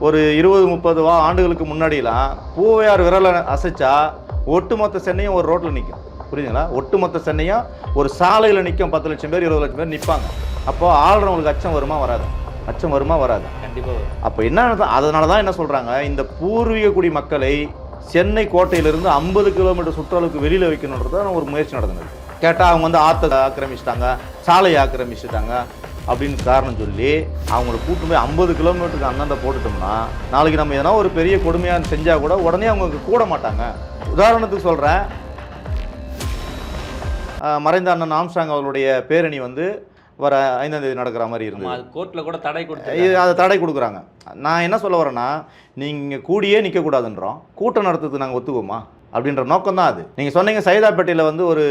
ஒரு இருபது முப்பது வா ஆண்டுகளுக்கு முன்னாடிலாம் பூவையார் விரலை அசைச்சா ஒட்டுமொத்த சென்னையும் ஒரு ரோட்டில் நிற்கும் புரியுதுங்களா ஒட்டுமொத்த சென்னையும் ஒரு சாலையில் நிற்கும் பத்து லட்சம் பேர் இருபது லட்சம் பேர் நிற்பாங்க அப்போ ஆளுறவங்களுக்கு அச்சம் வருமா வராது. அச்சம் வருமா வராது. கண்டிப்பா வரும். அப்போ என்ன அதனால தான் என்ன சொல்கிறாங்க இந்த பூர்வீக குடி மக்களை சென்னை கோட்டையிலிருந்து ஐம்பது கிலோமீட்டர் சுற்றளவுக்கு வெளியில் வைக்கணுன்றத ஒரு முயற்சி நடந்தது. கேட்டால் அவங்க வந்து ஆற்றை ஆக்கிரமிச்சிட்டாங்க சாலையை ஆக்கிரமிச்சிட்டாங்க அப்படின்னு காரணம் சொல்லி அவங்கள கூட்டு போய் ஐம்பது கிலோமீட்டருக்கு அந்தாண்ட போட்டுட்டோம்னா நாளைக்கு நம்ம எதனா ஒரு பெரிய கொடுமையாக செஞ்சால் கூட உடனே அவங்க கூட மாட்டாங்க. உதாரணத்துக்கு சொல்கிறேன் மறைந்த அண்ணன் ஆம்ஸ்டாங் அவர்களுடைய பேரணி வந்து வர ஐந்தாம் தேதி நடக்கிற மாதிரி இருந்தது. அது கோர்ட்ல கூட தடை கொடுத்து அதை தடை கொடுக்குறாங்க. நான் என்ன சொல்ல வரேன்னா நீங்கள் கூடியே நிற்கக்கூடாதுன்றோம் கூட்டம் நடத்துறதுக்கு நாங்கள் ஒத்துக்குவோமா? அப்படின்ற நோக்கம் தான் அது. நீங்கள் சொன்னீங்க சைதாப்பேட்டையில் வந்து ஒரு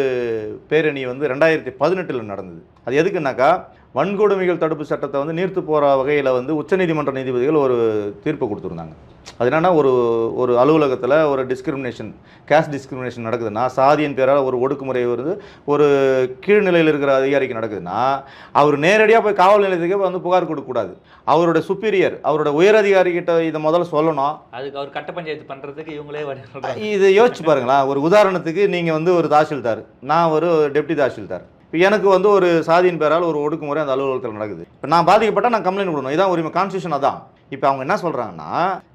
பேரணி வந்து ரெண்டாயிரத்தி பதினெட்டில் நடந்தது. அது எதுக்குன்னாக்கா வன்கொடுமைகள் தடுப்பு சட்டத்தை வந்து நீர்த்து போகிற வகையில் வந்து உச்சநீதிமன்ற நீதிபதிகள் ஒரு தீர்ப்பு கொடுத்துருந்தாங்க. அது என்னன்னா ஒரு ஒரு அலுவலகத்தில் ஒரு டிஸ்கிரிமினேஷன் கேஸ்ட் டிஸ்கிரிமினேஷன் நடக்குதுன்னா சாதியின் பேரால் ஒரு ஒடுக்குமுறை வருது ஒரு கீழ்நிலையில் இருக்கிற அதிகாரிக்கு நடக்குதுன்னா அவர் நேரடியாக போய் காவல் நிலையத்துக்கு வந்து புகார் கொடுக்கக்கூடாது அவரோட சுப்பீரியர் அவரோட உயர் அதிகாரிகிட்ட இதை முதல்ல சொல்லணும். அதுக்கு அவர் கட்ட பஞ்சாயத்து பண்றதுக்கு இவங்களே இது யோசிச்சு பாருங்களேன். ஒரு உதாரணத்துக்கு நீங்கள் வந்து ஒரு தாசில்தார் நான் ஒரு டெப்டி தாசில்தார். எனக்கு வந்து ஒரு சாதியின் பேரால் ஒரு ஒடுக்குமுறை அந்த அலுவலகத்தில் நடக்குது. இப்போ நான் பாதிக்கப்பட்டால் நான் கம்ப்ளைண்ட் கொடுக்கணும். இதான் உரிமை. கான்ஸ்டியூஷன் அதான். இப்போ அவங்க என்ன சொல்கிறாங்கன்னா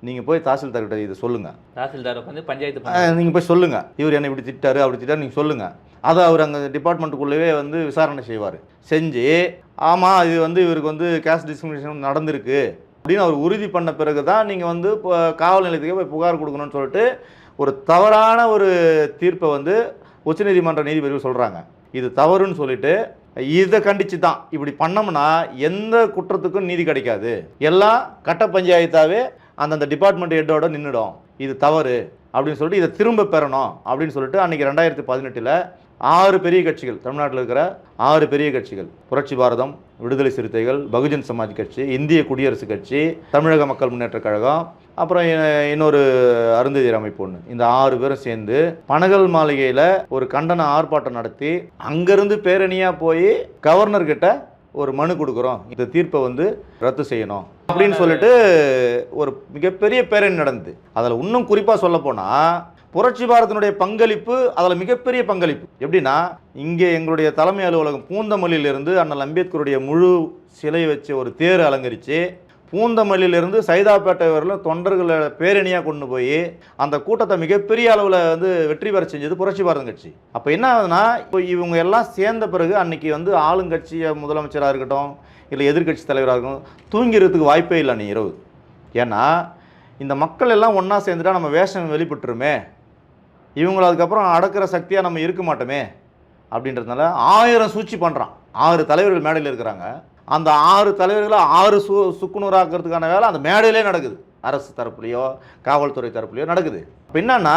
நீங்கள் போய் தாசில்தார்கிட்ட இதை சொல்லுங்கள் தாசில்தார் வந்து பஞ்சாயத்து நீங்கள் போய் சொல்லுங்கள் இவர் என்னை இப்படி திட்டாரு அப்படி திட்டாரு நீங்கள் சொல்லுங்கள் அதை அவர் அங்கே டிபார்ட்மெண்ட்டுக்குள்ளேயே வந்து விசாரணை செய்வார். செஞ்சு ஆமாம் இது வந்து இவருக்கு வந்து கேஸ்ட் டிஸ்கிரிமினேஷன் நடந்திருக்கு அப்படின்னு அவர் உறுதி பண்ண பிறகு தான் நீங்கள் வந்து இப்போ காவல் நிலையத்துக்கே போய் புகார் கொடுக்கணும்னு சொல்லிட்டு ஒரு தவறான ஒரு தீர்ப்பை வந்து உச்சநீதிமன்ற நீதிபதிகள் சொல்கிறாங்க இது தவறுன்னு சொல்லிட்டு இதை கண்டிச்சு தான் இப்படி பண்ணோம்னா எந்த குற்றத்துக்கும் நீதி கிடைக்காது. எல்லாம் கட்ட பஞ்சாயத்தாவே அந்தந்த டிபார்ட்மெண்ட் ஹெட்டோட நின்றுடும் இது தவறு அப்படின்னு சொல்லிட்டு இதை திரும்ப பெறணும் அப்படின்னு சொல்லிட்டு அன்றைக்கி ரெண்டாயிரத்தி பதினெட்டில் ஆறு பெரிய கட்சிகள் தமிழ்நாட்டில் இருக்கிற ஆறு பெரிய கட்சிகள் புரட்சி பாரதம் விடுதலை சிறுத்தைகள் பகுஜன் சமாஜ் கட்சி இந்திய குடியரசுக் கட்சி தமிழக மக்கள் முன்னேற்றக் கழகம் அப்புறம் இன்னொரு அருந்ததியர் அமைப்பு ஒன்று இந்த ஆறு பேரும் சேர்ந்து பனகல் மாளிகையில் ஒரு கண்டன ஆர்ப்பாட்டம் நடத்தி அங்கேருந்து பேரணியாக போய் கவர்னர்கிட்ட ஒரு மனு கொடுக்குறோம். இந்த தீர்ப்பை வந்து ரத்து செய்யணும் அப்படின்னு சொல்லிட்டு ஒரு மிகப்பெரிய பேரணி நடந்தது. அதில் இன்னும் குறிப்பாக சொல்ல போனால் புரட்சி பாரதனுடைய பங்களிப்பு அதில் மிகப்பெரிய பங்களிப்பு. எப்படின்னா இங்கே எங்களுடைய தலைமை அலுவலகம் பூந்தமல்லியிலிருந்து அண்ணல் அம்பேத்கருடைய முழு சிலை வச்சு ஒரு தேர் அலங்கரித்து பூந்தமல்லியிலிருந்து சைதாப்பேட்டை வரையிலும் தொண்டர்களை பேரணியாக கொண்டு போய் அந்த கூட்டத்தை மிகப்பெரிய அளவில் வந்து வெற்றி பெற செஞ்சது புரட்சி பாரதம் கட்சி. அப்போ என்ன ஆகுதுன்னா இப்போ இவங்க எல்லாம் சேர்ந்த பிறகு அன்னைக்கு வந்து ஆளுங்கட்சியை முதலமைச்சராக இருக்கட்டும் இல்லை எதிர்க்கட்சி தலைவராக இருக்கட்டும் தூங்கிறதுக்கு வாய்ப்பே இல்லை நீ இரவு. ஏன்னா இந்த மக்கள் எல்லாம் ஒன்றா சேர்ந்துட்டா நம்ம வேஷம் வெளிப்பட்டுருமே. இவங்கள அதுக்கப்புறம் அடக்கிற சக்தியாக நம்ம இருக்க மாட்டோமே. அப்படின்றதுனால ஆயிரம் சூழ்ச்சி பண்ணுறான் ஆறு தலைவர்கள் மேடையில் இருக்கிறாங்க. அந்த ஆறு தலைவர்களை ஆறு சு சுக்குநூறாக்குறதுக்கான வேலை அந்த மேடையிலே நடக்குது. அரசு தரப்புலையோ காவல்துறை தரப்புலையோ நடக்குது. இப்போ என்னன்னா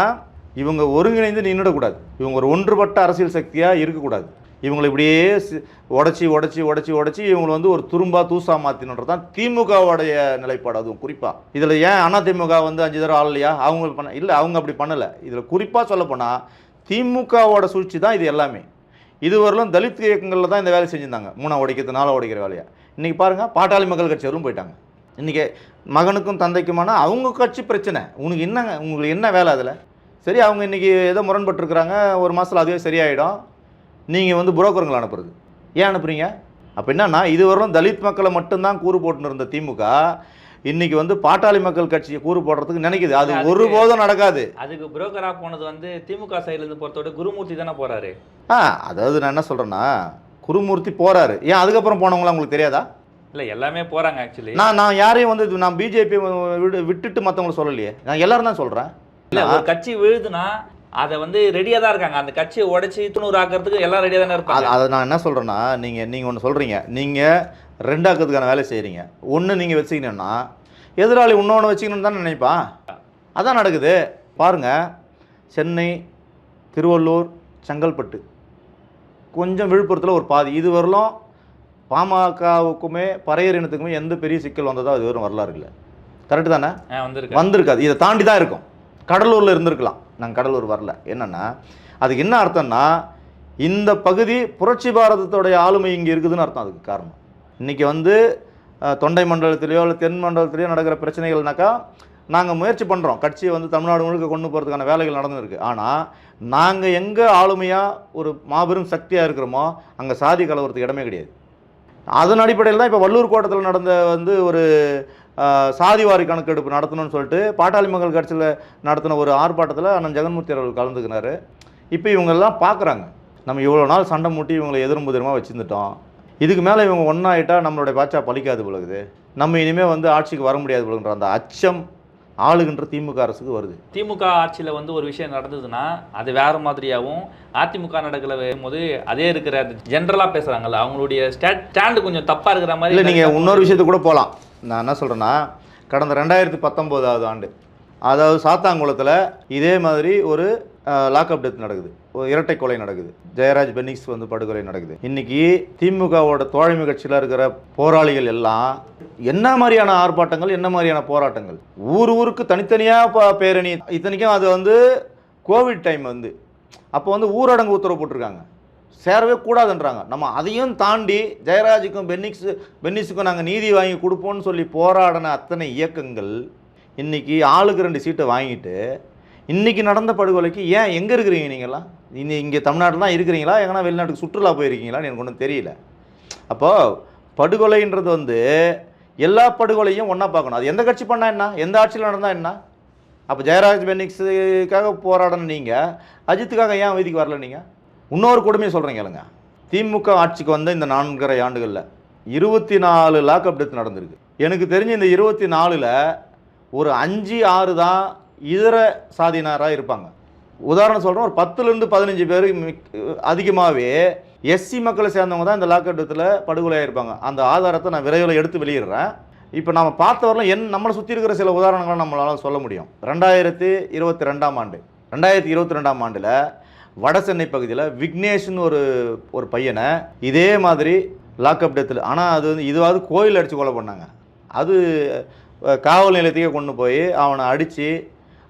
இவங்க ஒருங்கிணைந்து நின்றுடக்கூடாது இவங்க ஒரு ஒன்றுபட்ட அரசியல் சக்தியாக இருக்கக்கூடாது. இவங்களை இப்படியே உடச்சி உடைச்சி உடச்சி உடைச்சி உடைச்சி இவங்களை வந்து ஒரு துரும்பா தூசா மாற்றினுன்றது தான் திமுகவுடைய நிலைப்பாடு. அதுவும் குறிப்பாக இதில் ஏன் அண்ணா திமுக வந்து அஞ்சு தடவை ஆளலையா? அவங்க பண்ண இல்லை அவங்க அப்படி பண்ணலை. இதில் குறிப்பாக சொல்லப்போனால் திமுகவோட சூழ்ச்சி தான் இது எல்லாமே. இதுவரையிலும் தலித் இயக்கங்களில் தான் இந்த வேலை செஞ்சுருந்தாங்க. மூணா உடைக்கிறது நாளா உடைக்கிற வேலையை. இன்றைக்கி பாருங்கள் பாட்டாளி மக்கள் கட்சி வரும் போயிட்டாங்க. இன்றைக்கி மகனுக்கும் தந்தைக்குமான அவங்க கட்சி பிரச்சனை. உனக்கு என்னங்க உங்களுக்கு என்ன வேலை அதில்? சரி அவங்க இன்றைக்கி ஏதோ முரண்பட்டுருக்குறாங்க ஒரு மாதத்தில் அதுவே சரியாயிடும். நீங்கள் வந்து புரோக்கருங்களை அனுப்புறது. ஏன் அனுப்புறீங்க? அப்போ என்னன்னா இதுவரையிலும் தலித் மக்களை மட்டும்தான் கூறு போட்டுன்னு இருந்த திமுக இன்னைக்கு வந்து பாட்டாளி மக்கள் கட்சியை கூறு போடுறதுக்கு நினைக்குது. அது அதுக்கு- ஒருபோதும் நடக்காது. அதுக்கு புரோக்கரா போனது வந்து திமுக சைடுல இருந்து பொறுத்தவரை குருமூர்த்தி தானே போறாரு. ஆ அதாவது நான் என்ன சொல்கிறேன்னா குருமூர்த்தி போகிறாரு ஏன் அதுக்கப்புறம் போனவங்களாம் உங்களுக்கு தெரியாதா? இல்ல எல்லாமே போறாங்க ஆக்சுவலி நான் நான் யாரையும் வந்து நான் பிஜேபி விட்டுட்டு மற்றவங்களை சொல்லலையே. நான் எல்லாரும் தான் சொல்கிறேன் இல்ல ஒரு கட்சி விழுதுன்னா அதை வந்து ரெடியா தான் இருக்காங்க. அந்த கட்சியை உடைச்சு துணூறு ஆக்கிறதுக்கு எல்லாம் ரெடியா தானே இருப்பாங்க. அதை நான் என்ன சொல்கிறேன்னா நீங்கள் நீங்கள் ஒன்று சொல்கிறீங்க நீங்கள் ரெண்டாக்கிறதுக்கான வேலை செய்கிறீங்க ஒன்று நீங்கள் வச்சுக்கணுன்னா எதிராளி இன்னொன்று வச்சுக்கணும்னு தான் நினைப்பான் அதான் நடக்குது. பாருங்கள் சென்னை திருவள்ளூர் செங்கல்பட்டு. கொஞ்சம் விழுப்புரத்தில் ஒரு பாதி. இது வரலும் பாமகவுக்குமே பறையர் இனத்துக்குமே எந்த பெரிய சிக்கல் வந்ததோ அது வெறும் வரலாறு இல்லை. கரெக்டு தானே? வந்திருக்காது. இதை தாண்டி தான் இருக்கும். கடலூரில் இருந்திருக்கலாம். நாங்கள் கடலூர் வரல. என்னன்னா அதுக்கு என்ன அர்த்தம்னா இந்த பகுதி புரட்சி பாரதத்தோடைய ஆளுமை இங்கே இருக்குதுன்னு அர்த்தம். அதுக்கு காரணம். இன்றைக்கி வந்து தொண்டை மண்டலத்திலேயோ இல்லை தென் மண்டலத்திலேயோ நடக்கிற பிரச்சனைகள்னாக்கா நாங்கள் முயற்சி பண்ணுறோம் கட்சியை வந்து தமிழ்நாடு முழுக்க கொண்டு போகிறதுக்கான வேலைகள் நடந்துருக்கு. ஆனால் நாங்கள் எங்கே ஆளுமையாக ஒரு மாபெரும் சக்தியாக இருக்கிறோமோ அங்கே சாதி கலவரத்துக்கு இடமே கிடையாது. அதன் அடிப்படையில் தான் இப்போ வள்ளூர் கோட்டத்தில் நடந்த வந்து ஒரு சாதிவாரி கணக்கெடுப்பு நடத்தணும்னு சொல்லிட்டு பாட்டாளி மக்கள் கட்சியில் நடத்தின ஒரு ஆர்ப்பாட்டத்தில் அண்ணன் ஜெகன்மூர்த்தி அவர்கள் கலந்துக்கினார். இப்போ இவங்கெல்லாம் பார்க்குறாங்க நம்ம இவ்வளோ நாள் சண்டை மூட்டி இவங்களை எதிரும் புதிரமாக வச்சுருந்துட்டோம். இதுக்கு மேலே இவங்க ஒன்றாயிட்டா நம்மளுடைய பாச்சா பலிக்காது பொழுது நம்ம இனிமேல் வந்து ஆட்சிக்கு வர முடியாது பொழுதுன்ற அந்த அச்சம் ஆளுகின்ற திமுக அரசுக்கு வருது. திமுக ஆட்சியில் வந்து ஒரு விஷயம் நடந்ததுன்னா அது வேற மாதிரியாகவும் அதிமுக நடக்கல போது அதே இருக்கிற ஜென்ரலாக பேசுகிறாங்கல்ல அவங்களுடைய ஸ்டாட் ஸ்டாண்டு கொஞ்சம் தப்பாக இருக்கிற மாதிரி இல்லை நீங்கள் இன்னொரு விஷயத்துக்கு கூட போகலாம் நான் என்ன சொல்கிறேன்னா கடந்த ரெண்டாயிரத்தி பத்தொம்போதாவது ஆண்டு அதாவது சாத்தாங்குளத்தில் இதே மாதிரி ஒரு லாக்அப் டெத் நடக்குது. இரட்டை கொலை நடக்குது. ஜெயராஜ் பென்னிக்ஸ் வந்து படுகொலை நடக்குது. இன்னைக்கு திமுகவோட தோழமை கட்சியில் இருக்கிற போராளிகள் எல்லாம் என்ன மாதிரியான ஆர்ப்பாட்டங்கள் என்ன மாதிரியான போராட்டங்கள்? ஊர் ஊருக்கு தனித்தனியாக பேரணி. இத்தனைக்கும் அது வந்து கோவிட் டைம் வந்து. அப்போ வந்து ஊரடங்கு உத்தரவு போட்டிருக்காங்க. சேரவே கூடாதுன்றாங்க. நம்ம அதையும் தாண்டி ஜெயராஜுக்கும் பென்னிக்ஸு பென்னிஸுக்கும் நாங்கள் நீதி வாங்கி கொடுப்போம்னு சொல்லி போராடின அத்தனை இயக்கங்கள் இன்றைக்கி ஆளுக்கு ரெண்டு சீட்டை வாங்கிட்டு இன்றைக்கி நடந்த படுகொலைக்கு ஏன் எங்கே இருக்கிறீங்க நீங்களாம் இனி இங்கே தமிழ்நாட்டில் தான் இருக்கிறீங்களா? எங்கன்னா வெளிநாட்டுக்கு சுற்றுலா போயிருக்கீங்களான்னு எனக்கு ஒன்றும் தெரியல. அப்போது படுகொலைன்றது வந்து எல்லா படுகொலையும் ஒன்றா பார்க்கணும். அது எந்த கட்சி பண்ணால் என்ன? எந்த ஆட்சியில் நடந்தால் என்ன? அப்போ ஜெயராஜ் பென்னிக்ஸுக்காக போராடணும் நீங்கள் அஜித்துக்காக ஏன் வீதிக்கு வரல நீங்கள் இன்னொரு கொடுமையை சொல்கிறீங்க இல்லைங்க திமுக ஆட்சிக்கு வந்த இந்த நான்கரை ஆண்டுகளில் இருபத்தி நாலு லாக்அப் டெத் நடந்திருக்கு. எனக்கு தெரிஞ்ச இந்த இருபத்தி நாலில் ஒரு அஞ்சு ஆறு தான் இதர சாதியினராக இருப்பாங்க. உதாரணம் சொல்கிறோம் ஒரு பத்துலேருந்து பதினஞ்சு பேர் அதிகமாகவே எஸ்சி மக்களை சேர்ந்தவங்க தான் இந்த லாக்அப் டெத்தில் படுகொலையாக இருப்பாங்க. அந்த ஆதாரத்தை நான் விரைவில் எடுத்து வெளியிடுறேன். இப்போ நம்ம பார்த்தவரெல்லாம் என் நம்மளை சுற்றி இருக்கிற சில உதாரணங்களை நம்மளால சொல்ல முடியும். ரெண்டாயிரத்தி இருபத்தி ரெண்டாம் ஆண்டு. ரெண்டாயிரத்தி இருபத்தி ரெண்டாம் ஆண்டில் வட சென்னை பகுதியில் விக்னேஷ்னு ஒரு ஒரு பையனை இதே மாதிரி லாக்அப் டெத்தில் ஆனால் அது வந்து இதுவாவது கோயில் அடித்து கொலை பண்ணாங்க. அது காவல் நிலையத்துக்கே கொண்டு போய் அவனை அடித்து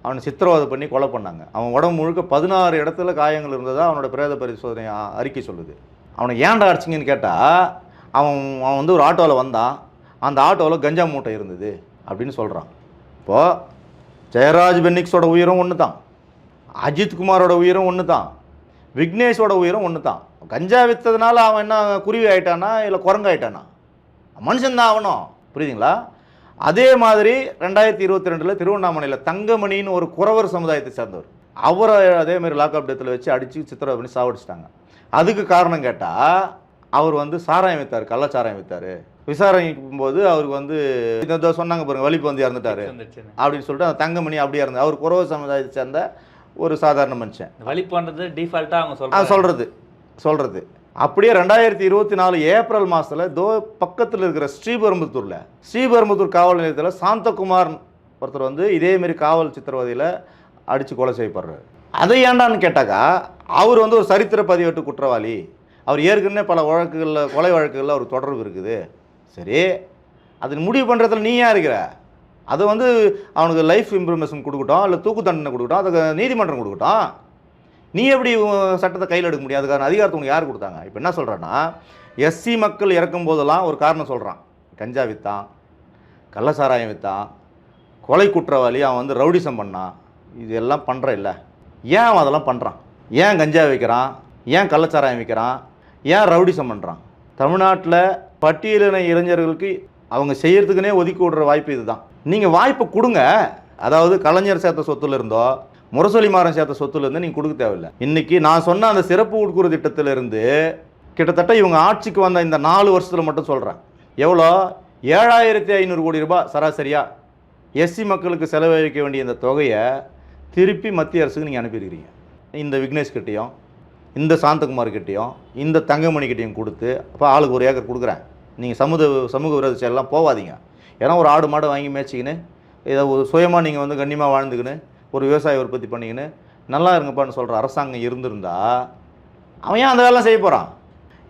அவனை சித்திரவதை பண்ணி கொலை பண்ணாங்க. அவன் உடம்பு முழுக்க பதினாறு இடத்துல காயங்கள் இருந்ததாக அவனோட பிரேத பரிசோதனை அறிக்கை சொல்லுது. அவனை ஏன்டா அடிச்சிங்கன்னு கேட்டால் அவன் அவன் வந்து ஒரு ஆட்டோவில் வந்தான். அந்த ஆட்டோவில் கஞ்சா மூட்டை இருந்தது அப்படின்னு சொல்கிறான் இப்போது ஜெயராஜ் பென்னிக்ஸோட உயிரும் ஒன்று தான் அஜித் குமாரோட உயிரும் ஒன்று தான் விக்னேஷோட உயிரும் ஒன்று தான் கஞ்சா விற்றதுனால அவன் என்ன குருவி ஆயிட்டானா இல்லை குரங்கு மனுஷன் மனுஷன்தான் ஆகணும் புரியுதுங்களா? அதே மாதிரி ரெண்டாயிரத்தி இருபத்தி ரெண்டில் திருவண்ணாமலையில் தங்கமணின்னு ஒரு குறவர் சமுதாயத்தை சேர்ந்தவர். அவரை அதே மாதிரி லாக்அப் டெத்தில் வச்சு அடித்து சித்திரவதை பண்ணி சாவடிச்சிட்டாங்க. அதுக்கு காரணம் கேட்டால் அவர் வந்து சாராயம் வித்தார் கள்ளச்சாராயம் வித்தார். விசாரணைக்கும் போது அவருக்கு வந்து இந்த சொன்னாங்க பாருங்க வலிப்பு வந்து இறந்துட்டாரு. அப்படின்னு சொல்லிட்டு அந்த தங்கமணி அப்படியே இருந்தார் அவர் குறவர் சமுதாயத்தை சேர்ந்த ஒரு சாதாரண மனுஷன். பண்ணுறது டிஃபால்ட்டாக அவங்க சொல்கிறாங்க சொல்கிறது சொல்கிறது அப்படியே ரெண்டாயிரத்தி இருபத்தி நாலு ஏப்ரல் மாதத்தில் தோ பக்கத்தில் இருக்கிற ஸ்ரீபெரும்புத்தூரில் ஸ்ரீபெரும்புத்தூர் காவல் நிலையத்தில் சாந்தகுமார் ஒருத்தர் வந்து இதேமாரி காவல் சித்திரவதையில் அடித்து கொலை செய்யப்படுறாரு. அதை ஏண்டான்னு கேட்டாக்கா அவர் வந்து ஒரு சரித்திர பதிவேட்டு குற்றவாளி. அவர் ஏற்கனவே பல வழக்குகளில் கொலை வழக்குகளில் அவர் தொடர்பு இருக்குது. சரி அது முடிவு பண்ணுறதுல நீ ஏன் இருக்கிற? அதை வந்து அவனுக்கு லைஃப் இம்ப்ரூவ்மெஷன் கொடுக்கட்டும் இல்லை தூக்கு தண்டனை கொடுக்கட்டும் அதுக்கு நீதிமன்றம் கொடுக்கட்டும். நீ எப்படி சட்டத்தை கையில் எடுக்க முடியாது அதுக்கான அதிகாரத்தை உனக்கு யார் கொடுத்தாங்க? இப்போ என்ன சொல்கிறேன்னா எஸ்சி மக்கள் இறக்கும் போதெல்லாம் ஒரு காரணம் சொல்கிறான் கஞ்சா விற்றான் கள்ளசாராயம் விற்றான் கொலை குற்றவாளி அவன் வந்து ரவுடிசம் பண்ணான். இது எல்லாம் பண்ணுற இல்லை. ஏன் அவன் அதெல்லாம் பண்ணுறான் ஏன் கஞ்சா விற்கிறான் ஏன் கள்ளச்சாராயம் விற்கிறான் ஏன் ரவுடிசம் பண்ணுறான் தமிழ்நாட்டில் பட்டியலின இளைஞர்களுக்கு அவங்க செய்கிறதுக்குனே ஒதுக்கி விடுற வாய்ப்பு இதுதான். நீங்கள் வாய்ப்பு கொடுங்க. அதாவது கலைஞர் சேர்த்த சொத்துல இருந்தோ முரசொலி மாறன் சேர்த்த சொத்துல இருந்து நீங்கள் கொடுக்க தேவையில்லை. இன்னைக்கு நான் சொன்ன அந்த சிறப்பு உட்குறு திட்டத்திலிருந்து கிட்டத்தட்ட இவங்க ஆட்சிக்கு வந்த இந்த நாலு வருஷத்தில் மட்டும் சொல்கிறேன் எவ்வளோ? ஏழாயிரத்தி ஐநூறு கோடி ரூபாய் சராசரியாக எஸ்சி மக்களுக்கு செலவழிக்க வேண்டிய இந்த தொகையை திருப்பி மத்திய அரசுக்கு நீங்கள் அனுப்பியிருக்கிறீங்க. இந்த விக்னேஷ் கிட்டேயும் இந்த சாந்தகுமார் கிட்டேயும் இந்த தங்கமணி கிட்டேயும் கொடுத்து அப்போ ஆளுக்கு ஒரு ஏக்கர் கொடுக்குறேன். நீங்கள் சமூக சமூக விரோத செயலெலாம் போகாதீங்க ஏன்னா ஒரு ஆடு மாடு வாங்கி மேய்ச்சிக்கின்னு இதை ஒரு சுயமாக நீங்கள் வந்து கண்ணியமாக வாழ்ந்துக்கின்னு ஒரு விவசாய உற்பத்தி பண்ணிக்கின்னு நல்லா இருங்கப்பான்னு சொல்கிற அரசாங்கம் இருந்திருந்தா அவன் ஏன் அந்த வேலைலாம் செய்ய போகிறான்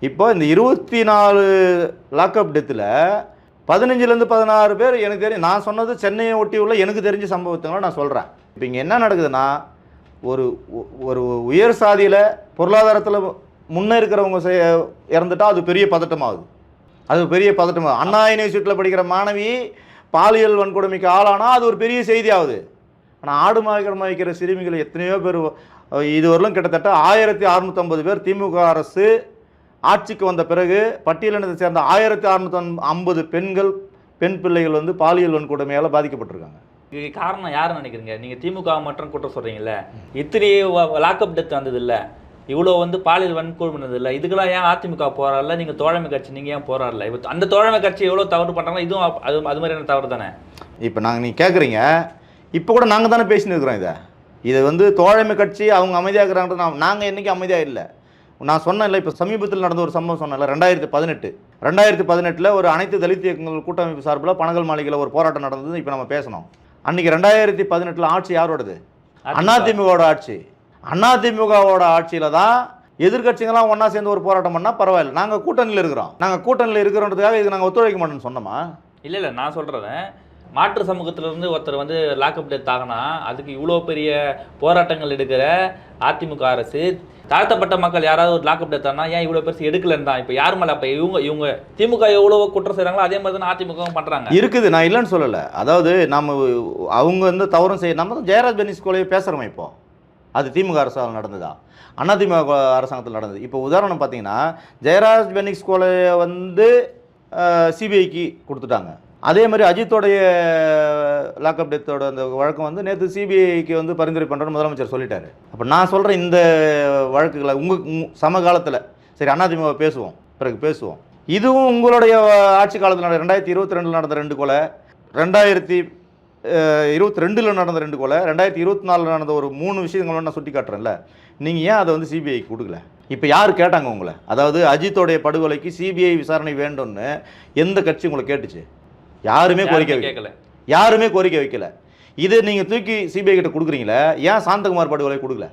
இப்போ இந்த இருபத்தி நாலு லாக்அப் டெத்தில் பதினஞ்சுலேருந்து பதினாறு பேர் எனக்கு தெரியும் நான் சொன்னது சென்னையை ஒட்டி உள்ள எனக்கு தெரிஞ்ச சம்பவத்தங்களை நான் சொல்கிறேன் இப்போ இங்கே என்ன நடக்குதுன்னா ஒரு ஒரு உயர் சாதியில் பொருளாதாரத்தில் முன்னே இருக்கிறவங்க செய் இறந்துட்டா அது பெரிய பதட்டமாகுது. அது பெரிய பதட்டம் அண்ணா யூனிவர்சிட்டியில் படிக்கிற மாணவி பாலியல் வன்கொடுமைக்கு ஆளானா அது ஒரு பெரிய செய்தி ஆகுது ஆனால் ஆடு மாய்க்கிற வைக்கிற சிறுமிகள் எத்தனையோ பேர் இதுவரையிலும் கிட்டத்தட்ட ஆயிரத்தி அறுநூத்தம்பது பேர் திமுக அரசு ஆட்சிக்கு வந்த பிறகு பட்டியலினத்தை சேர்ந்த ஆயிரத்தி அறுநூத்தி ஐம்பது பெண்கள் பெண் பிள்ளைகள் வந்து பாலியல் வன்கொடுமையால் பாதிக்கப்பட்டிருக்காங்க. இதுக்கு காரணம் யாருன்னு நினைக்கிறீங்க? நீங்க திமுக மட்டும் குற்றம் சொல்றீங்கல்ல. இத்தனை லாக்அப் டெத் வந்தது இல்ல இவ்வளோ வந்து பாலியல் வன்கொடுமை இல்லை இதுக்கெல்லாம் ஏன் அதிமுக போராடல நீங்க தோழமை கட்சி நீங்க ஏன் போராடல இப்போ அந்த தோழமை கட்சி எவ்வளோ தவறு பண்றாங்களோ இதுவும் அது அது மாதிரியான தவறு தானே? இப்போ நாங்கள் நீங்கள் கேட்குறீங்க இப்போ கூட நாங்கள் தானே பேசின்னு இருக்கிறோம் இதை. இது வந்து தோழமை கட்சி அவங்க அமைதியாக இருக்கிறாங்க நான் நாங்கள் என்றைக்கும் அமைதியாக இல்லை. நான் சொன்னேன்ல இப்போ சமீபத்தில் நடந்த ஒரு சம்பவம் சொன்னேன்ல ரெண்டாயிரத்தி பதினெட்டு. ரெண்டாயிரத்தி பதினெட்டில் ஒரு அனைத்து தலித் இயக்கங்கள் கூட்டமைப்பு சார்பில் பனகல் மாளிகையில் ஒரு போராட்டம் நடந்தது இப்போ நம்ம பேசணும். அன்றைக்கி ரெண்டாயிரத்தி பதினெட்டில் ஆட்சி யாரோடது? அதிமுகவோட ஆட்சி. அதிமுகவோட ஆட்சியில் தான் எதிர்க்கட்சிகள்லாம் ஒன்றா சேர்ந்து ஒரு போராட்டம் பண்ணால் பரவாயில்ல. நாங்கள் கூட்டணியில் இருக்கிறோம். நாங்கள் கூட்டணியில் இருக்கிறோன்றதுக்காக இதுக்கு நாங்கள் ஒத்துழைக்க மாட்டோம்னு சொன்னோமா? இல்ல இல்ல நான் சொல்றேன். மாற்று சமூகத்திலிருந்து ஒருத்தர் வந்து லாக்அப் டெத் ஆகினா அதுக்கு இவ்வளோ பெரிய போராட்டங்கள் எடுக்கிற அதிமுக அரசு தாழ்த்தப்பட்ட மக்கள் யாராவது ஒரு லாக்அப் டெத் ஆனா ஏன் இவ்வளோ பெருசு எடுக்கலன்னு தான்? இப்போ யார் மேலே அப்போ இவங்க இவங்க திமுக எவ்வளோ குற்றம் செய்கிறாங்களோ அதே மாதிரி தான் அதிமுகவும் பண்ணுறாங்க இருக்குது நான் இல்லைன்னு சொல்லலை. அதாவது நம்ம அவங்க வந்து தவறும் செய்ய நம்ம தான் ஜெயராஜ் பெனிஸ் கொலையை பேசுகிறோம் இப்போ. அது திமுக அரசாங்கம் நடந்ததா? அதிமுக அரசாங்கத்தில் நடந்தது. இப்போ உதாரணம் பார்த்தீங்கன்னா ஜெயராஜ் பெனிக்ஸ் கொலையை வந்து சிபிஐக்கு கொடுத்துட்டாங்க. அதே மாதிரி அஜித்தோடைய லாக்அப் டெத்தோட அந்த வழக்கம் வந்து நேற்று சிபிஐக்கு வந்து பரிந்துரை பண்ணுறோன்னு முதலமைச்சர் சொல்லிட்டாரு. அப்போ நான் சொல்கிறேன் இந்த வழக்குகளை உங்கள் சமகாலத்தில் சரி அதிமுக பேசுவோம் பிறகு பேசுவோம். இதுவும் உங்களுடைய ஆட்சி காலத்தில் நடந்த ரெண்டாயிரத்தி இருபத்தி ரெண்டில் நடந்த ரெண்டு கொலை ரெண்டாயிரத்தி இருபத்தி ரெண்டில் நடந்த ரெண்டு கொலை ரெண்டாயிரத்தி இருபத்தி நாலில் நடந்த ஒரு மூணு விஷயங்கள் நான் சுட்டி காட்டுறேன்ல. நீங்கள் ஏன் அதை வந்து சிபிஐக்கு கொடுக்கல? இப்போ யார் கேட்டாங்க உங்களை? அதாவது அஜித்தோடைய படுகொலைக்கு சிபிஐ விசாரணை வேண்டும்னு எந்த கட்சி உங்களை கேட்டுச்சு? யாருமே கோரிக்கை வைக்கல. கேட்கல யாருமே கோரிக்கை வைக்கல. இது நீங்கள் தூக்கி சிபிஐ கிட்ட கொடுக்குறீங்களே ஏன் சாந்தகுமார் படுகொலை கொடுக்கல?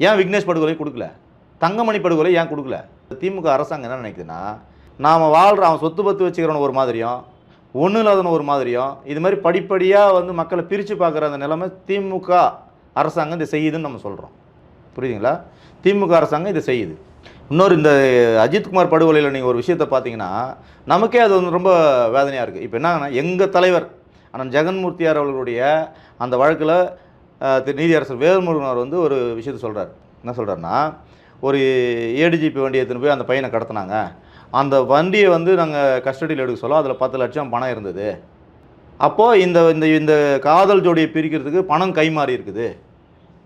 ஏன் விக்னேஷ் படுகொலை கொடுக்கல? தங்கமணி படுகொலை ஏன் கொடுக்கல? திமுக அரசாங்கம் என்ன நினைக்குதுன்னா நாம் வாழ்கிற அவன் சொத்து பத்து வச்சுக்கிறவன ஒரு மாதிரியும் ஒன்றும் இல்லாதவன ஒரு மாதிரியும் இது மாதிரி படிப்படியாக வந்து மக்களை பிரித்து பார்க்குற அந்த நிலைமை திமுக அரசாங்கம் இதை செய்யுதுன்னு நம்ம சொல்கிறோம் புரியுதுங்களா? திமுக அரசாங்கம் இதை செய்யுது. இன்னொரு இந்த அஜித்குமார் படுகொலையில் நீங்கள் ஒரு விஷயத்தை பார்த்தீங்கன்னா நமக்கே அது வந்து ரொம்ப வேதனையாக இருக்குது இப்போ என்னன்னா எங்கள் தலைவர் ஆனால் ஜெகன்மூர்த்தியார் அவர்களுடைய அந்த வழக்கில் நீதியரசர் திரு நீதியரசர் வேல்முருகனார் வந்து ஒரு விஷயத்தை சொல்கிறார் என்ன சொல்கிறாருன்னா ஒரு ஏடிஜிபி வண்டி எடுத்துன்னு போய் அந்த பையனை கடத்தினாங்க. அந்த வண்டியை வந்து நாங்கள் கஸ்டடியில் எடுக்க சொல்ல அதில் பத்து லட்சம் பணம் இருந்தது. அப்போது இந்த இந்த இந்த காதல் ஜோடியை பிரிக்கிறதுக்கு பணம் கைமாறி இருக்குது.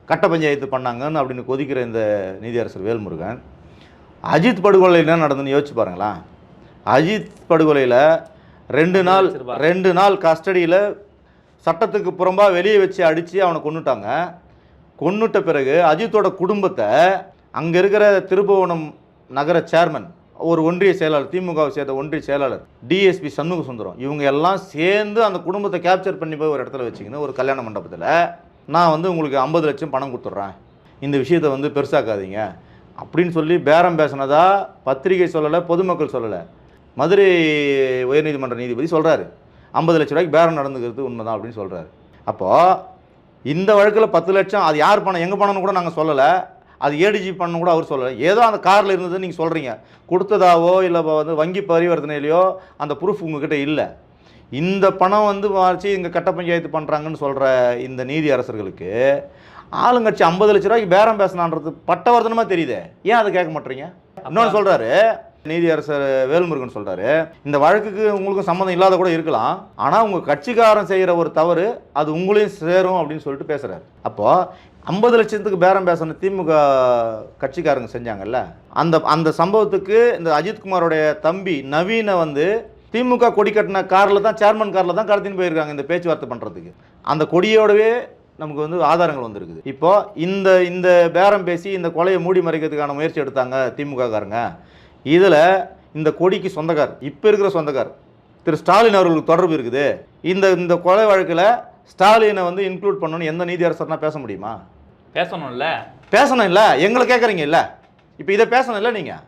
கட்ட பஞ்சாயத்து பண்ணாங்கன்னு அப்படின்னு கொதிக்கிற இந்த நீதியரசர் வேல்முருகன் அஜித் படுகொலை என்ன நடந்ததுன்னு யோசிச்சு பாருங்களேன் அஜித் படுகொலையில் ரெண்டு நாள். ரெண்டு நாள் கஸ்டடியில் சட்டத்துக்கு புறம்பாக வெளியே வச்சு அடித்து அவனை கொன்னுட்டாங்க. கொன்னுட்ட பிறகு அஜித்தோட குடும்பத்தை அங்கே இருக்கிற திருபுவனம் நகர சேர்மன் ஒரு ஒன்றிய செயலாளர் திமுகவை சேர்ந்த ஒன்றிய செயலாளர் டிஎஸ்பி சண்முக சுந்தரம் இவங்க எல்லாம் சேர்ந்து அந்த குடும்பத்தை கேப்சர் பண்ணி போய் ஒரு இடத்துல வச்சுக்கின்னு ஒரு கல்யாண மண்டபத்தில் நான் வந்து உங்களுக்கு ஐம்பது லட்சம் பணம் கொடுத்துட்றேன். இந்த விஷயத்தை வந்து பெருசாக்காதீங்க. அப்படின்னு சொல்லி பேரம் பேசினதா பத்திரிகை சொல்லலை பொதுமக்கள் சொல்லலை. மதுரை உயர்நீதிமன்ற நீதிபதி சொல்கிறாரு ஐம்பது லட்ச ரூபாய்க்கு பேரம் நடந்துக்கிறது உண்மைதான் அப்படின்னு சொல்கிறாரு அப்போது இந்த வழக்கில் பத்து லட்சம் அது யார் பணம் எங்கே பணம்னு கூட நாங்கள் சொல்லலை. அது ஏடிஜி பண்ணணும் கூட அவர் சொல்லலை. ஏதோ அந்த காரில் இருந்தது நீங்கள் சொல்கிறீங்க கொடுத்ததாவோ இல்லை வந்து வங்கி பரிவர்த்தனையிலையோ அந்த ப்ரூஃப் உங்ககிட்ட இல்லை. இந்த பணம் வந்து மாறிச்சு இங்கே கட்ட பஞ்சாயத்து பண்ணுறாங்கன்னு சொல்கிற இந்த நீதி அரசர்களுக்கு ஆளுங்கட்சி ஐம்பது லட்ச ரூபாய்க்கு பேரம் பேசினான்றது பட்டவர்த்தனமாக தெரியுதே. ஏன் அதை கேட்க மாட்டீங்க? இன்னொன்று சொல்கிறாரு நீதியரசர் வேல்முருகன் சொல்கிறாரு இந்த வழக்குக்கு உங்களுக்கும் சம்மந்தம் இல்லாத கூட இருக்கலாம் ஆனால் உங்கள் கட்சிக்காரன் செய்கிற ஒரு தவறு அது உங்களையும் சேரும் அப்படின்னு சொல்லிட்டு பேசுகிறாரு அப்போது ஐம்பது லட்சத்துக்கு பேரம் பேசின திமுக கட்சிக்காரங்க செஞ்சாங்கல்ல அந்த அந்த சம்பவத்துக்கு இந்த அஜித்குமாரோடைய தம்பி நவீனை வந்து திமுக கொடி கட்டின காரில் தான் சேர்மன் காரில் தான் கடத்தின்னு போயிருக்காங்க இந்த பேச்சுவார்த்தை பண்ணுறதுக்கு அந்த கொடியோடவே நமக்கு வந்து ஆதாரங்கள் வந்திருக்குது. இப்போ இந்த இந்த பேரம் பேசி இந்த கொலையை மூடி மறைக்கிறதுக்கான முயற்சி எடுத்தாங்க திமுககாரங்க இதில் இந்த கொடிக்கு சொந்தக்கார் இப்போ இருக்கிற சொந்தக்கார் திரு ஸ்டாலின் அவர்களுக்கு தொடர்பு இருக்குது. இந்த இந்த கொலை வழக்கில் ஸ்டாலினை வந்து இன்க்ளூட் பண்ணணும்னு எந்த நீதியரசர்னா பேச முடியுமா? பேசணும்ல. பேசணும் இல்லை எங்களை கேட்குறீங்க இல்லை. இப்போ இதை பேசணும் இல்லை நீங்கள்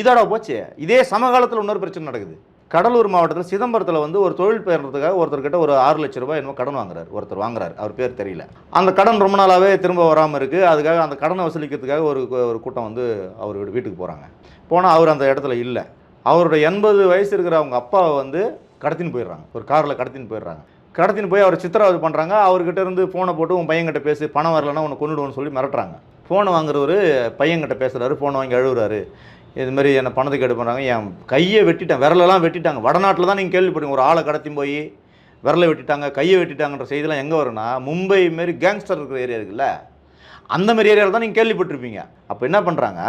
இதோட போச்சு. இதே சமகாலத்தில் இன்னொரு பிரச்சனை நடக்குது. கடலூர் மாவட்டத்தில் சிதம்பரத்தில் வந்து ஒரு தொழில் பெயர்றதுக்காக ஒருத்தர்கிட்ட ஒரு ஆறு லட்ச ரூபாய் என்னமோ கடன் வாங்குறாரு ஒருத்தர் வாங்குறாரு. அவர் பேர் தெரியல. அந்த கடன் ரொம்ப நாளாகவே திரும்ப வராமல் இருக்குது அதுக்காக அந்த கடனை வசூலிக்கிறதுக்காக ஒரு ஒரு கூட்டம் வந்து அவர் வீட்டுக்கு போகிறாங்க போனால் அவர் அந்த இடத்துல இல்லை. அவரோட எண்பது வயசு இருக்கிற அவங்க அப்பாவை வந்து கடத்தின்னு போயிடுறாங்க. ஒரு காரில் கடத்தின்னு போயிடுறாங்க. கடத்தின்னு போய் அவர் சித்திரவதை பண்ணுறாங்க அவர்கிட்ட இருந்து ஃபோனை போட்டு உன் பையன்கிட்ட பேசி பணம் வரலன்னா உன்னை கொண்டுடுவோன்னு சொல்லி மிரட்டுறாங்க. ஃபோனை வாங்குறவர் பையன்கிட்ட பேசுகிறாரு ஃபோனை வாங்கி அழுகுறாரு இது மாதிரி என்னை பணத்துக்கு கேடு பண்ணுறாங்க என் கையை வெட்டிட்டேன். விரலெல்லாம் வெட்டிட்டாங்க. வடநாட்டில் தான் நீங்கள் கேள்விப்படுங்க ஒரு ஆளை கடத்தி போய் விரலை வெட்டிட்டாங்க கையை வெட்டிட்டாங்கன்ற செய்திலாம் எங்கே வரும்னா மும்பை மாரி கேங்ஸ்டர் இருக்கிற ஏரியா இருக்குல்ல அந்த மாதிரி ஏரியாவில் தான் நீங்கள் கேள்விப்பட்டிருப்பீங்க. அப்போ என்ன பண்ணுறாங்க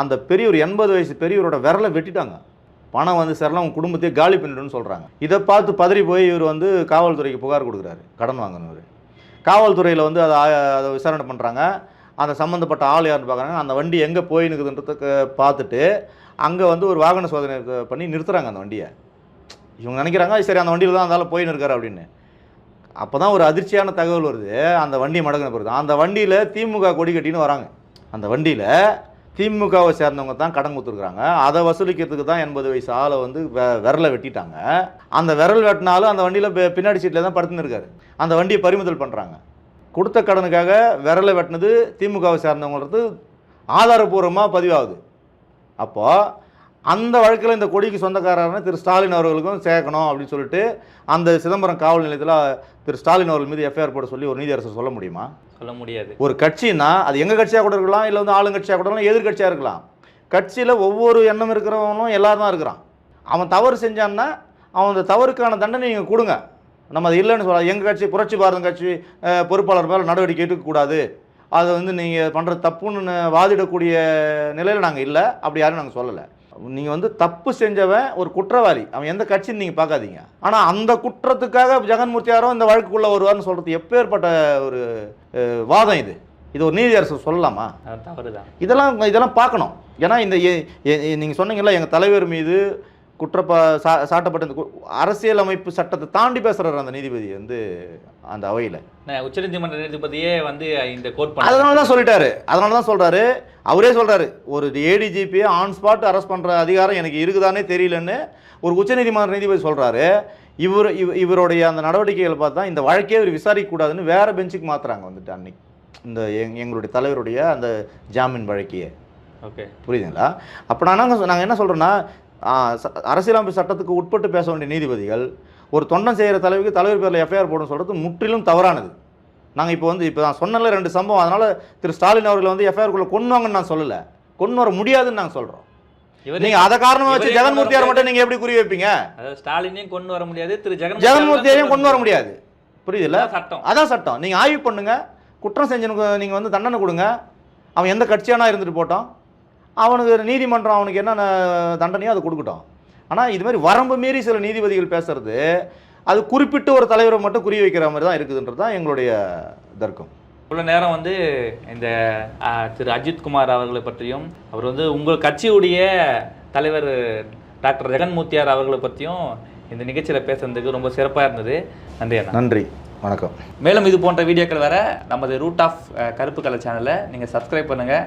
அந்த பெரியவர் எண்பது வயசு பெரியவரோட விரலை வெட்டிட்டாங்க. பணம் வந்து சரிலாம் உங்கள் குடும்பத்தையே காலி பண்ணிடுன்னு சொல்கிறாங்க இதை பார்த்து பதறி போய் இவர் வந்து காவல்துறைக்கு புகார் கொடுக்குறாரு. கடன் வாங்கினவர். காவல்துறையில் வந்து அதை அதை விசாரணை பண்ணுறாங்க அந்த சம்மந்தப்பட்ட ஆள் யாருன்னு பார்க்குறாங்க. அந்த வண்டி எங்கே போயினுக்குதுன்றதுக்கு பார்த்துட்டு அங்கே வந்து ஒரு வாகன சோதனை பண்ணி நிறுத்துறாங்க அந்த வண்டியை. இவங்க நினைக்கிறாங்க சரி அந்த வண்டியில் தான் இருந்தாலும் போயின்னு இருக்காரு அப்படின்னு. அப்போ தான் ஒரு அதிர்ச்சியான தகவல் வருது. அந்த வண்டி மடங்கின பிறகு அந்த வண்டியில் திமுக கொடி கட்டின்னு வராங்க. அந்த வண்டியில் திமுகவை சேர்ந்தவங்க தான் கடன் கொடுத்துருக்குறாங்க. அதை வசூலிக்கிறதுக்கு தான் எண்பது வயசு ஆளை வந்து விரலை வெட்டிட்டாங்க. அந்த விரல் வெட்டினாலும் அந்த வண்டியில் பின்னாடி சீட்டில் தான் படுத்துன்னு இருக்காரு. அந்த வண்டியை பறிமுதல் பண்ணுறாங்க கொடுத்த கடனுக்காக விரலை வெட்டினது திமுகவை சேர்ந்தவங்கிறது ஆதாரபூர்வமாக பதிவாகுது. அப்போது அந்த வழக்கில் இந்த கொடிக்கு சொந்தக்காரரான திரு ஸ்டாலின் அவர்களுக்கும் சேர்க்கணும் அப்படின்னு சொல்லிட்டு அந்த சிதம்பரம் காவல் நிலையத்தில் திரு ஸ்டாலின் அவர்கள் மீது எஃப்ஐஆர் போட சொல்லி ஒரு நீதியரசர் சொல்ல முடியுமா? சொல்ல முடியாது. ஒரு கட்சின்னா அது எங்கள் கட்சியாக கூட இருக்கலாம் இல்லை வந்து ஆளுங்கட்சியாக கூட இருக்கலாம் எதிர்கட்சியாக இருக்கலாம். கட்சியில் ஒவ்வொரு எண்ணம் இருக்கிறவனும் எல்லாரும் தான் இருக்கிறான். அவன் தவறு செஞ்சான்னா அவன் அந்த தவறுக்கான தண்டனை நீங்கள் கொடுங்க. நம்ம அது இல்லைன்னு சொல்ல எங்கள் கட்சி புரட்சி பாரதம் கட்சி பொறுப்பாளர் மேலே நடவடிக்கை எடுக்கக்கூடாது. அதை வந்து நீங்கள் பண்ணுற தப்புன்னு வாதிடக்கூடிய நிலையில் நாங்கள் இல்லை. அப்படி யாரும் நாங்கள் சொல்லலை. நீங்கள் வந்து தப்பு செஞ்சவன் ஒரு குற்றவாளி. அவன் எந்த கட்சின்னு நீங்கள் பார்க்காதீங்க. ஆனால் அந்த குற்றத்துக்காக ஜெகன்மூர்த்தியாரோ இந்த வழக்குக்குள்ளே வருவார்னு சொல்கிறது எப்பேற்பட்ட ஒரு வாதம் இது. இது ஒரு நீதியரசர் சொல்லலாமா? அது தவறு தான் இதெல்லாம் இதெல்லாம் பார்க்கணும். ஏன்னா இந்த நீங்கள் சொன்னீங்கல்ல எங்கள் தலைவர் மீது குற்றப்பா சா சாட்டப்பட்ட இந்த கு- அரசியல் அமைப்பு சட்டத்தை தாண்டி பேசுகிறார் அந்த நீதிபதி வந்து அந்த அவையில். உச்சநீதிமன்ற நீதிபதியே வந்து இந்த கோட் அதனால தான் சொல்லிட்டாரு. அதனால தான் சொல்கிறாரு அவரே சொல்கிறாரு ஒரு ஏடிஜிபியை ஆன் ஸ்பாட் அரெஸ்ட் பண்ணுற அதிகாரம் எனக்கு இருக்குதானே தெரியலன்னு ஒரு உச்சநீதிமன்ற நீதிபதி சொல்கிறாரு இவர் இவ இவருடைய அந்த நடவடிக்கைகளை பார்த்தா இந்த வழக்கே இவர் விசாரிக்கக்கூடாதுன்னு வேற பெஞ்சுக்கு மாத்துறாங்க வந்துட்டு அன்னைக்கு. இந்த எங் எங்களுடைய தலைவருடைய அந்த ஜாமீன் வழக்கையே. ஓகே. புரியுதுங்களா? அப்போ நான் நாங்கள் என்ன சொல்கிறோன்னா அரசியலமைப்பு சட்டத்துக்கு உட்பட்டு பேச வேண்டிய நீதிபதிகள் ஒரு தொண்டன் செய்கிற தலைவருக்கு தலைவர் பேரில் எஃப்ஐஆர் போடணும்னு சொல்கிறது முற்றிலும் தவறானது. நாங்கள் இப்போ வந்து இப்போ நான் சொன்னல ரெண்டு சம்பவம் அதனால் திரு ஸ்டாலின் அவர்களை வந்து எஃப்ஐஆருக்குள்ளே கொண்டு வாங்கன்னு நான் சொல்லலை. கொண்டு வர முடியாதுன்னு நாங்கள் சொல்கிறோம் நீங்கள் அதை காரணமாக வச்சு ஜெகன்மூர்த்தியார் மட்டும் நீங்கள் எப்படி குறி வைப்பீங்க? ஸ்டாலினையும் கொண்டு வர முடியாது திரு ஜெகன் ஜெகன்மூர்த்தியையும் கொண்டு வர முடியாது. புரியுதுல்ல? சட்டம். அதான் சட்டம். நீங்கள் ஆய்வு பண்ணுங்க. குற்றம் செஞ்சனுக்கு நீங்கள் வந்து தண்டனை கொடுங்க. அவன் எந்த கட்சியானா இருந்துட்டு போட்டோம். அவனுக்கு நீதிமன்றம் அவனுக்கு என்னென்ன தண்டனையோ அதை கொடுக்கட்டும். ஆனால் இது மாதிரி வரம்பு மீறி சில நீதிபதிகள் பேசுறது அது குறிப்பிட்டு ஒரு தலைவரை மட்டும் குறி வைக்கிற மாதிரி தான் இருக்குதுன்றது தான் எங்களுடைய தர்க்கம். இவ்வளோ நேரம் வந்து இந்த திரு அஜித் குமார் அவர்களை பற்றியும் அவர் வந்து உங்கள் கட்சியுடைய தலைவர் டாக்டர் ஜெகன்மூர்த்தியார் அவர்களை பற்றியும் இந்த நிகழ்ச்சியில் பேசுறதுக்கு ரொம்ப சிறப்பாக இருந்தது. நன்றி நன்றி. வணக்கம். மேலும் இது போன்ற வீடியோக்கள் வர நமது ரூட் ஆஃப் கருப்பு கலர் சேனலை நீங்கள் சப்ஸ்கிரைப் பண்ணுங்கள்